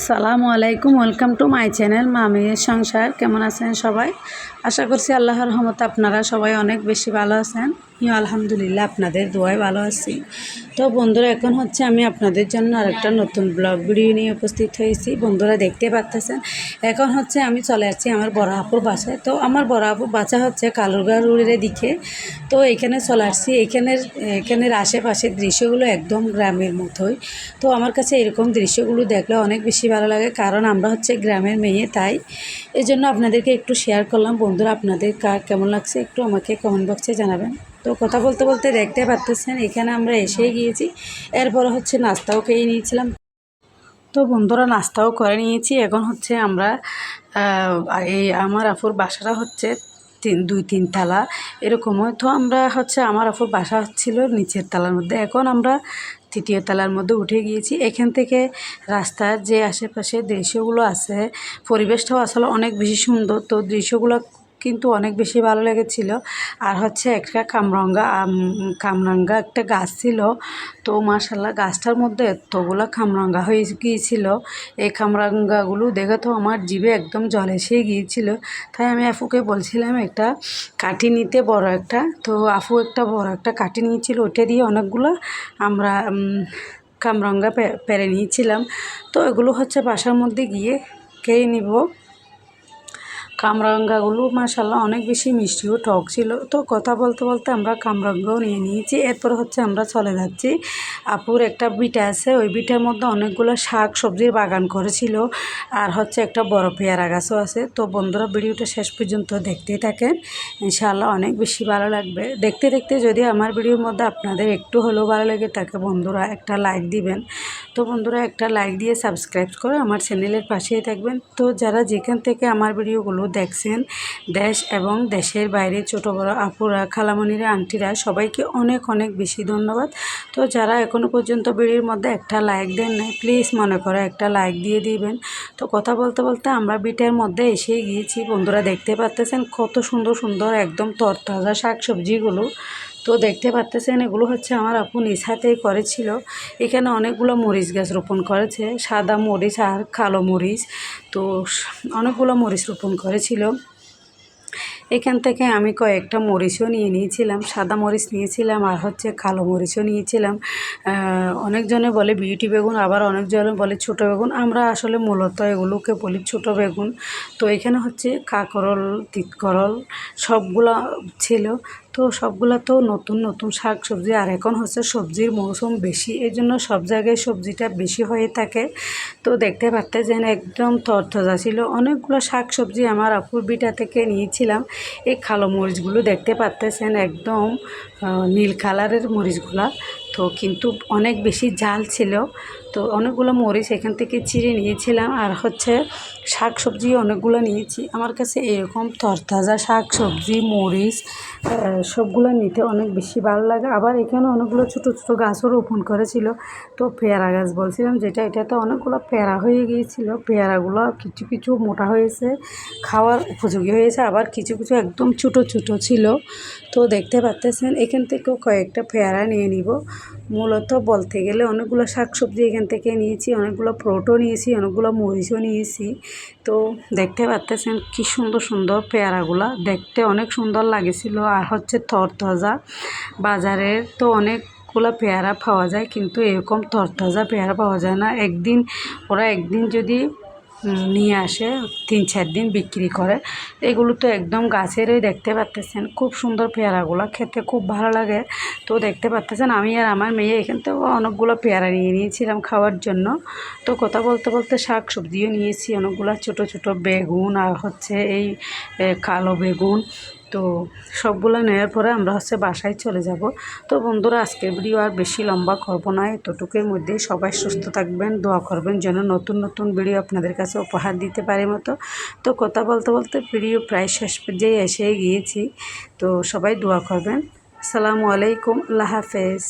সালামু আলাইকুম, welcome to my channel মামির সংসার। কেমন আছেন সবাই? আশা করছি আল্লাহর রহমতে আপনারা সবাই অনেক বেশি ভালো আছেন। আলহামদুলিল্লাহ, আপনাদের দোয়ায় ভালো আছি। তো বন্ধুরা, এখন হচ্ছে আমি আপনাদের জন্য আরেকটা নতুন ব্লগ ভিডিও নিয়ে উপস্থিত হয়েছি। বন্ধুরা, দেখতে পাচ্তেছেন এখন হচ্ছে আমি চলে আসছি আমার বড় বাসায়। তো আমার বড় বাসা হচ্ছে কালুরগা রোডের দিকে তো এখানে চলে আসছি। এখানের এখানের আশেপাশের দৃশ্যগুলো একদম গ্রামের মতোই। তো আমার কাছে এরকম দৃশ্যগুলো দেখলে অনেক বেশি ভালো লাগে, কারণ আমরা হচ্ছে গ্রামের মেয়ে, তাই এই জন্য আপনাদেরকে একটু শেয়ার করলাম। বন্ধুরা, আপনাদের কার কেমন লাগছে? একটু আমাকে কমেন্ট বক্সে জানাবেন। তো কথা বলতে বলতে দেখতে পারতেছেন, এখানে আমরা এসেই গিয়েছি। এরপর হচ্ছে নাস্তাও খেয়ে নিয়েছিলাম। তো বন্ধুরা, নাস্তাও করে নিয়েছি। এখন হচ্ছে আমরা এই আমার আফুর বাসাটা হচ্ছে তিন, দুই, তিন তালা এরকমও। তো আমরা হচ্ছে আমার আফুর বাসা ছিল নিচের তালার মধ্যে। এখন আমরা তৃতীয় তলার মধ্যে উঠে গিয়েছি। এখান থেকে রাস্তার যে আশেপাশে দৃশ্যগুলো আছে, পরিবেশটাও আসলে অনেক বেশি সুন্দর। তো দৃশ্যগুলো কিন্তু অনেক বেশি ভালো লেগেছিল। আর হচ্ছে একটা কামরঙ্গা কামরাঙ্গা একটা গাছ ছিল। তো মাশাল্লাহ গাছটার মধ্যে এতগুলো কামরাঙ্গা হয়ে গিয়েছিল। এই কামরাঙ্গাগুলো দেখে তো আমার জিভে একদম জল এসে গিয়েছিল। তাই আমি আফুকে বলছিলাম, একটা কাঠি নিতে বড় একটা। তো আফু একটা বড় একটা কাঠি নিয়েছিল ওটা দিয়ে অনেকগুলো আমরা কামরাঙ্গা পেরে নিয়েছিলাম। তো এগুলো হচ্ছে বাসার মধ্যে গিয়ে খেয়ে নিব। কামরাঙ্গাগুলো মাসাল্লাহ অনেক বেশি মিষ্টি ও টক ছিল। তো কথা বলতে বলতে আমরা কামরাঙ্গাও নিয়ে নিয়েছি। এরপর হচ্ছে আমরা চলে যাচ্ছি। আপুর একটা বিটা আছে। ওই বিটার মধ্যে অনেকগুলো শাক সবজির বাগান করেছিল। আর হচ্ছে একটা বড় পেয়ারা গাছও আছে। তো বন্ধুরা, ভিডিওটা শেষ পর্যন্ত দেখতেই থাকেন। ইনশাআল্লাহ অনেক বেশি ভালো লাগবে। দেখতে দেখতে যদি আমার ভিডিওর মধ্যে আপনাদের একটু হলেও ভালো লাগে তাকে বন্ধুরা, একটা লাইক দিবেন। তো বন্ধুরা, একটা লাইক দিয়ে সাবস্ক্রাইব করে আমার চ্যানেলের পাশেই থাকবেন। তো যারা যেখান থেকে আমার ভিডিওগুলো দেখছেন, দেশ এবং দেশের বাইরে ছোট, বড় আপুরা, খালামণিরা, আন্টিরা, সবাইকে অনেক অনেক বেশি ধন্যবাদ। তো যারা এখনও পর্যন্ত ভিডিওর মধ্যে একটা লাইক দেন নাই প্লিজ মনে করে একটা লাইক দিয়ে দিবেন। তো কথা বলতে বলতে আমরা বিটের মধ্যে এসেই গিয়েছি। বন্ধুরা, দেখতে পাচ্তেছেন কত সুন্দর সুন্দর, একদম তরতাজা শাক সবজিগুলো তো দেখতে পাচ্তেছেন, এগুলো হচ্ছে আমার আপু নিজ হাতেই করেছিল। এখানে অনেকগুলো মরিচ গাছ রোপণ করেছে, সাদা মরিচ আর কালো মরিচ। তো অনেকগুলো মরিচ রোপণ করেছিল। এখান থেকে আমি কয়েকটা মরিচও নিয়ে নিয়েছিলাম, সাদা মরিচ নিয়েছিলাম আর হচ্ছে কালো মরিচও নিয়েছিলাম। অনেকজনে বলে বিউটি বেগুন, আবার অনেকজনে বলে ছোট বেগুন। আমরা আসলে মূলত এগুলোকে বলি ছোট বেগুন। তো এখানে হচ্ছে কাকরল, তিতকরল সবগুলো ছিল। তো সবগুলা তো নতুন নতুন শাক সবজি আর এখন হচ্ছে সবজির মৌসুম বেশি এই জন্য সব জায়গায় সবজিটা বেশি হয়ে থাকে। তো দেখতে পারতে যেন একদম তরতজা ছিল। অনেকগুলো শাক সবজি আমার আপুর বিটা থেকে নিয়েছিলাম। এই কালো মরিচগুলো দেখতে পারতেছেন একদম নীল কালারের মরিচগুলা। তো কিন্তু অনেক বেশি জাল ছিল। তো অনেকগুলো মরিচ এখান থেকে চিড়ে নিয়েছিলাম আর হচ্ছে শাক সবজি অনেকগুলো নিয়েছি। আমার কাছে এরকম তরতাজা শাক সবজি মরিচ সবগুলো নিতে অনেক বেশি ভালো লাগে। আবার এখানে অনেকগুলো ছোটো ছোটো গাছও রোপণ করেছিল। তো পেয়ারা গাছ বলছিলাম যেটা, এটাতে অনেকগুলো পেয়ারা হয়ে গিয়েছিল। পেয়ারাগুলো কিছু কিছু মোটা হয়েছে, খাওয়ার উপযোগী হয়েছে। আবার কিছু কিছু একদম ছোটো ছোটো ছিল। তো দেখতে পাচ্তেছেন এখান থেকেও কয়েকটা পেয়ারা নিয়ে নিব। মূলত বলতে গেলে অনেকগুলো শাকসবজি এখান থেকে নিয়েছি, অনেকগুলো ফ্রুটও নিয়েছি, অনেকগুলো মরিচও নিয়েছি। তো দেখতে পাচ্তেছেন কি সুন্দর সুন্দর পেয়ারাগুলা। দেখতে অনেক সুন্দর লাগেছিল। আর হচ্ছে তরতাজা বাজারের তো অনেকগুলো পেয়ারা পাওয়া যায়, কিন্তু এরকম তরতাজা পেয়ারা পাওয়া যায় না। একদিন, ওরা একদিন যদি নিয়ে আসে, তিন চার দিন বিক্রি করে। এগুলো তো একদম গাছেরই দেখতে পাচ্তেছেন খুব সুন্দর পেয়ারাগুলো, খেতে খুব ভালো লাগে। তো দেখতে পাচ্তেছেন আমি আর আমার মেয়ে এখান থেকে অনেকগুলো পেয়ারা নিয়ে নিয়েছিলাম খাওয়ার জন্য। তো কথা বলতে বলতে শাক সবজিও নিয়েছি, অনেকগুলো ছোট ছোট বেগুন আর হচ্ছে এই কালো বেগুন। তো সবগুলো নেওয়ার পরে আমরা হচ্ছে বাসায় চলে যাব। তো বন্ধুরা, আজকের ভিডিও আর বেশি লম্বা করব না, এতটুকুর মধ্যেই সবাই সুস্থ থাকবেন, দোয়া করবেন যেন নতুন নতুন ভিডিও আপনাদের কাছে উপহার দিতে পারে মতো। তো কথা বলতে বলতে ভিডিও প্রায় শেষ পর্যায়ে এসে গিয়েছি, তো সবাই দোয়া করবেন। আসসালামু আলাইকুম, আল্লাহ হাফেজ।